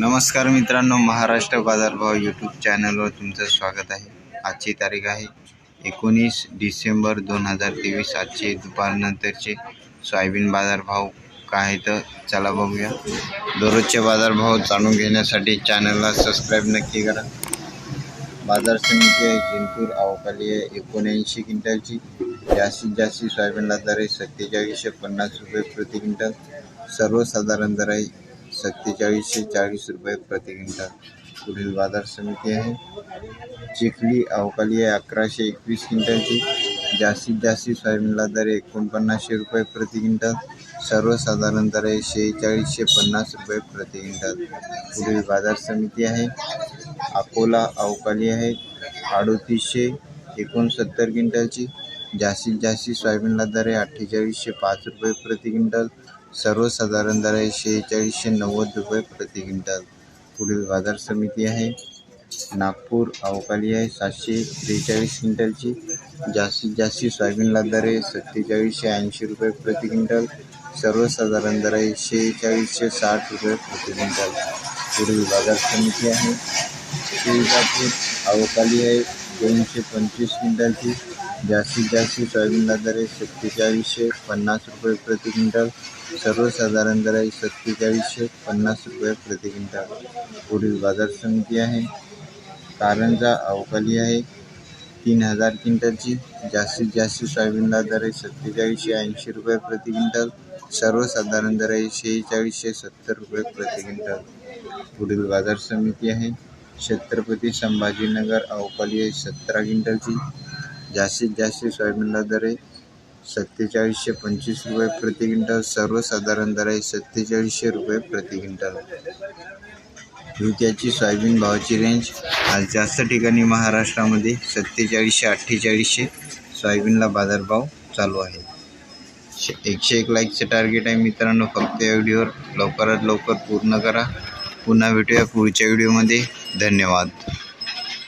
नमस्कार मित्रांनो महाराष्ट्र बाजारभाव यूट्यूब चॅनलवर तुमचं स्वागत आहे. आजची तारीख आहे एकोणीस डिसेंबर दोन हजार तेवीस. आजचे दुपारनंतरचे सोयाबीन बाजारभाव काय आहे तर चला बघूया. दररोजचे बाजारभाव जाणून घेण्यासाठी चॅनलला सबस्क्राईब नक्की करा. बाजार समिती आहे जिंतूर अवकाली आहे एकोणऐंशी क्विंटलची. जास्तीत जास्त सोयाबीनला दर आहे सत्तेचाळीसशे पन्नास रुपये प्रति क्विंटल. सर्वसाधारण दर आहे सत्तेचाळीसशे चाळीस रुपये प्रति क्विंटल। पुढील बाजार समिती आहे। चिखली अवकाली आहे अकराशे एकवीस क्विंटलची। जास्तीत जास्त सोयाबीनला दर एकोणपन्नासशे रुपये प्रति क्विंटल। सर्वसाधारण दर आहे शेहेचाळीसशे पन्नास रुपये प्रति क्विंटल। पुढील बाजार समिती आहे। अकोला अवकाली आहे अडोतीसशे एकोणसत्तर क्विंटलची। जास्तीत जास्त सोयाबीनला दर आहे अठ्ठेचाळीसशे पाच रुपये प्रति क्विंटल। सर्वसाधारण दर आहे शेहेचाळीसशे नव्वद रुपये प्रति क्विंटल. पुढील बाजार समिती आहे. नागपूर अवकाळी आहे. सातशे त्रेचाळीस क्विंटलची. जास्तीत जास्त सोयाबीनला दर आहे. सत्तेचाळीसशे ऐंशी रुपये प्रति क्विंटल. सर्वसाधारण दर आहे शेहेचाळीसशे साठ रुपये प्रति क्विंटल. पुढील बाजार समिती आहे. तुळजापूर अवकाली आहे. दोनशे पंचवीस क्विंटलची. जास्तीत जास्त सोयाबीनला दर आहे सत्तेचाळीसशे पन्नास रुपये प्रति क्विंटल. सर्वसाधारण दर आहे सत्तेचाळीसशे पन्नास रुपये प्रति क्विंटल. पुढील बाजार समिती आहे. कारंजा अवकाली आहे. तीन हजार क्विंटलची. जास्तीत जास्त सोयाबीनला दर आहे सत्तेचाळीसशे ऐंशी रुपये प्रति क्विंटल. सर्वसाधारण दर आहे शेहेचाळीसशे सत्तर रुपये प्रति क्विंटल. पुढील बाजार समिती आहे. छत्रपती संभाजीनगर अवकाली आहे सतरा क्विंटलची. जास्तीत जास्त सोयाबीनला दर आहे. सत्तेचाळीसशे पंचवीस रुपये प्रति क्विंटल. सर्वसाधारण दर आहे सत्तेचाळीसशे रुपये प्रति क्विंटल. ही त्याची सोयाबीन भावाची रेंज आज जास्त ठिकाणी महाराष्ट्रामध्ये सत्तेचाळीसशे अठ्ठेचाळीसशे सोयाबीनला बाजारभाव चालू आहे. शे- एकशे एक लाईकचं टार्गेट आहे मित्रांनो. फक्त या व्हिडिओवर लवकरात लवकर पूर्ण करा. पुन्हा भेटूया पुढच्या व्हिडिओमध्ये. धन्यवाद.